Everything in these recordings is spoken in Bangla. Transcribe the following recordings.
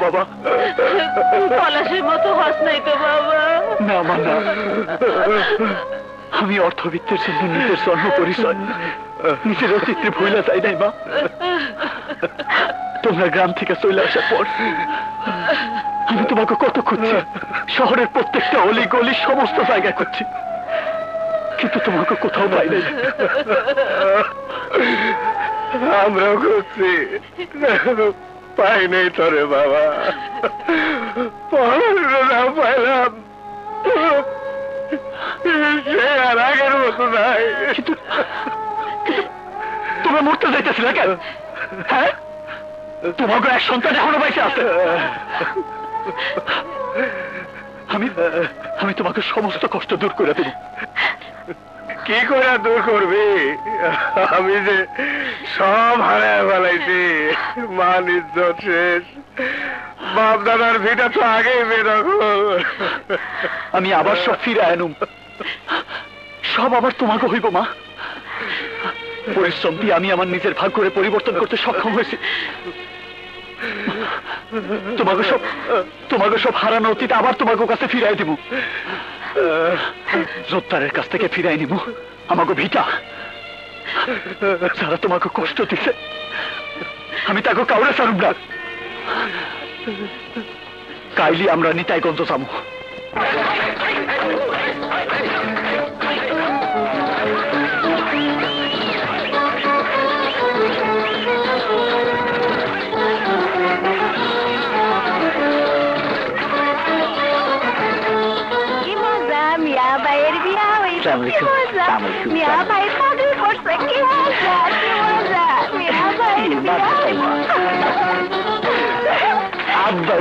বাবা। পলাশের মতো হস নাই তো বাবা। না মা না। আমি অর্থবিত্তের জন্য নিজের জন্ম পরিচয় নিজের অতীতে ভুলা যাই নাই মা। তোমরা গ্রাম থেকে চলে আসার পর আমি তোমাকে কত খুঁজছি শহরের প্রত্যেকটা অলি গলি সমস্ত জায়গায় খুঁজছি। কিন্তু তোমাকে কোথাও পাই নাই। আমরাও করছি পাই নাই তোরে বাবা। না পাইলাম। আর আগের মতো নাই। তোমরা মরতে যাইতেছিলে কেন? হ্যাঁ? তোমাকে এক সন্তান এখনও আছে। আমি আমি তোমাকে সমস্ত কষ্ট দূর করে দেবো। কি করে দূর করবি? আমি যে সব হারায় ফেলাইছি। মান ইজ্জত শেষ। বাপ দাদার ভিটা তো আগেই বেরোবো আমি আবার সব ফিরে আনুম সব আবার তোমাকে হইব, মা। পরিশ্রম দিয়ে আমি আমার নিজের ভাগ করে পরিবর্তন করতে সক্ষম হয়েছি। তোমাকে সব তোমাকে সব হারানো অতীত আবার তোমাকে কাছে ফিরাই দিব। জোত্তারের কাছ থেকে ফিরাই নিব। আমাকে ভিটা। যারা তোমাকে কষ্ট দিছে। আমি তাকে কাউরে সারুম না। কাইলি আমরা নিতাইগঞ্জ যাব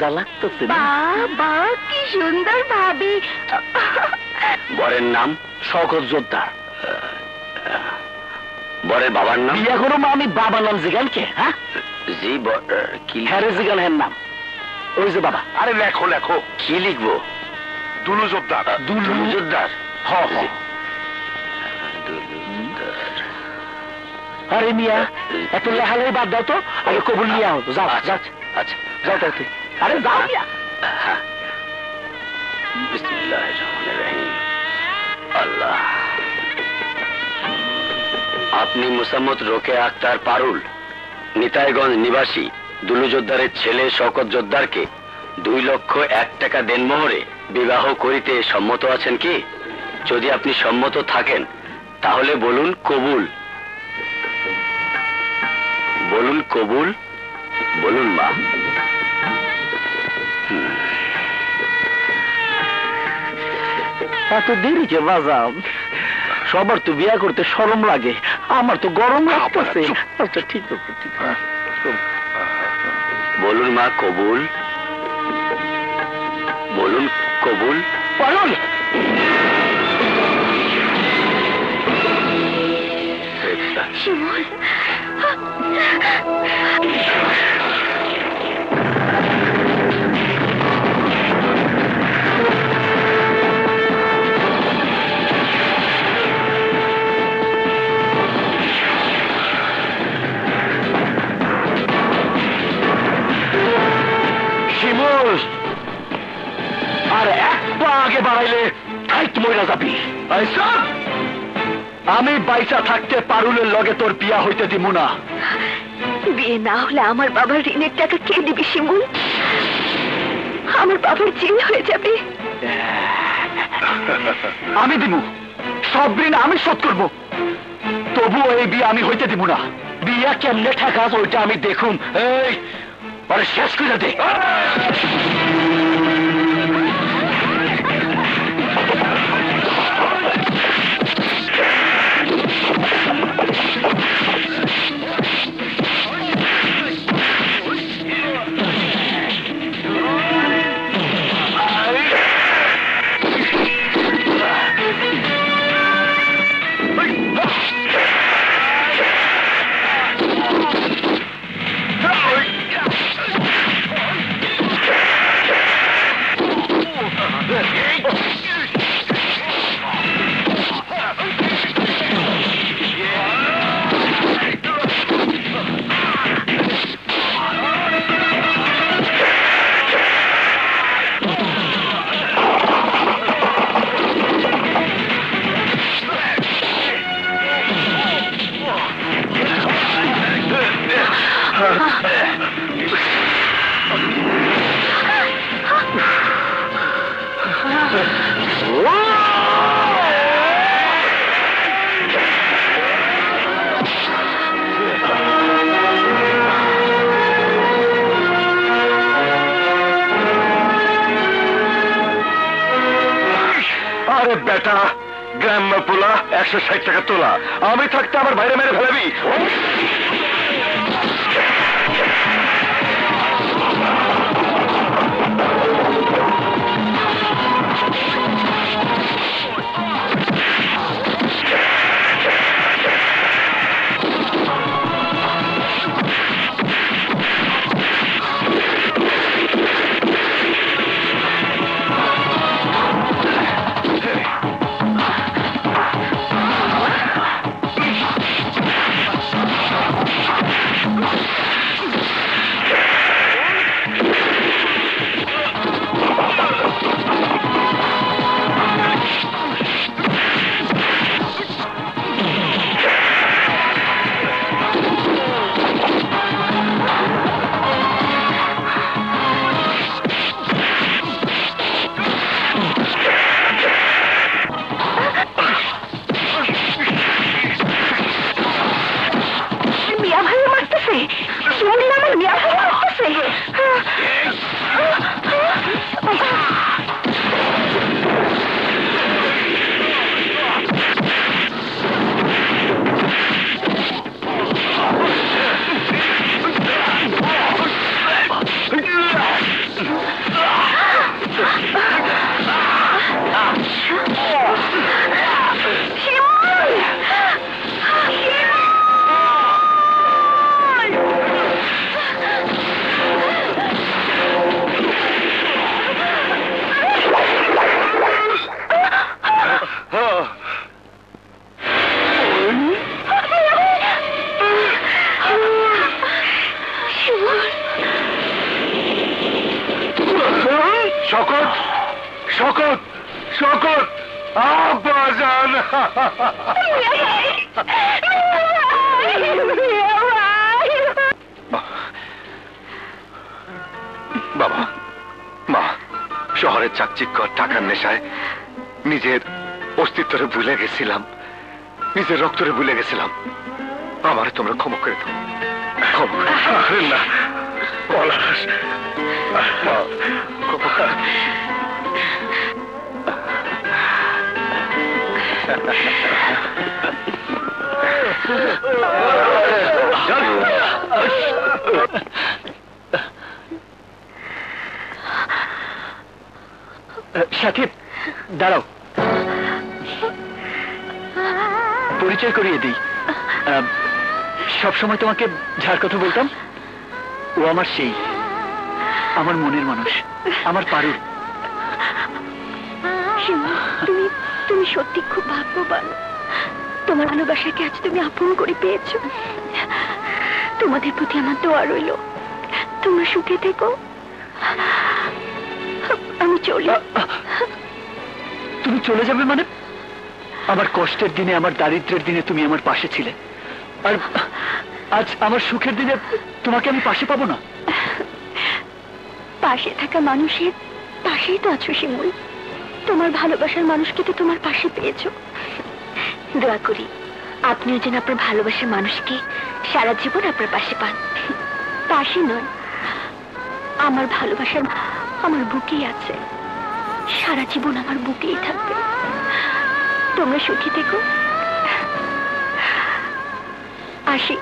যা লাগতেছে বাবা কি সুন্দর ভাবি। বরের নাম শওকত জোদ্দার বরের বাবার নাম? বিয়া করো আমি বাবার নাম জিগান কে হ্যাঁ জি কি হ্যারে জিগান হ্যার নাম। ওই যে বাবা। আরে লেখো লেখো। কি লিখব? দুলু জোদ্দার দুলু? জোদ্দার হ আরে মিয়া এত লেহালে বাদ দাও তো আগে কবুল নিয়ে আও। যাও যাও। আচ্ছা। যাও তাই তুই আরে যাও মিয়া বিসমিল্লাহির আপনি মুসাম্মদ রোকে আক্তার পারুল, নিতাইগঞ্জ নিবাসী দুলু যোদ্ধারের ছেলে শওকত যোদ্ধারকে দুই লক্ষ এক টাকা দেনমোহরে বিবাহ করিতে সম্মত আছেন কি? যদি আপনি সম্মত থাকেন, তাহলে বলুন কবুল। বলুন কবুল, বলুন মা। এত দেরি যে বাজাম সবার তো বিয়া করতে সরম লাগে। আমার তো গরম লাগতেছে। আচ্ছা ঠিক আছে ঠিক আছে। বলুন মা কবুল। বলুন কবুল। বলুন। শিমুল আর এক পা আগে বাড়াইলে ঠাইট মইরা যাবি। আমি বাইসা থাকতে পারুলের লগে তোর বিয়া হইতে দিমু না। বিয়ে না হলে আমার বাবার ঋণের টাকা কে দিবি শিমুল আমার বাবার জেল হয়ে যাবে। আমি দিমু। সব ঋণ আমি শোধ করব। তবুও এই বিয়ে আমি হইতে দিব না। বিয়া কেমনে ঠেকাস ওইটা আমি দেখুন। এই আরে শেষ করে দে। বেটা গ্রাম্য পোলা একশো ষাট টাকা তোলা। আমি থাকতে আমার বাইরে মেরে ফেলাবি। শকত শকত শকত আব্বাজান। বাবা মা শহরের চাকচিক্য টাকার নেশায় নিজের অস্তিত্বরে ভুলে গেছিলাম নিজের রক্তরে ভুলে গেছিলাম। আমারে তোমরা ক্ষমা করে দাও। ক্ষমা করে না পলাশ। সাকিব দাঁড়াও। পরিচয় করিয়ে দিই। সব সময় তোমাকে যার কথা বলতাম। ও আমার সেই। আমার মনের মানুষ আমার শিমুল তুমি তুমি সত্যি খুব ভাগ্যবান। তোমার ভালোবাসাকে আজ তুমি আপন করে পেয়েছ? তোমাদের প্রতি আমার দোয়া রইল। তোমরা সুখে থেকো। আমি চলে। তুমি চলে যাবে মানে? আমার কষ্টের দিনে আমার দারিদ্রের দিনে তুমি আমার পাশে ছিলে। আর আজ আমার সুখের দিনে তোমাকে আমি পাশে পাবো না? পাশে থাকা মানুষের পাশেই তো আছো শিমুল। তোমার ভালোবাসার মানুষকে তো তোমার পাশে পেয়েছ। দোয়া করি, আপনিও যেন আপনার ভালোবাসার মানুষকে সারা জীবন আপনার পাশে পান। পাশে নয় আমার ভালোবাসার আমার বুকেই আছে। সারা জীবন আমার বুকেই থাকবে। তোমরা সুখী থেকো। আসি।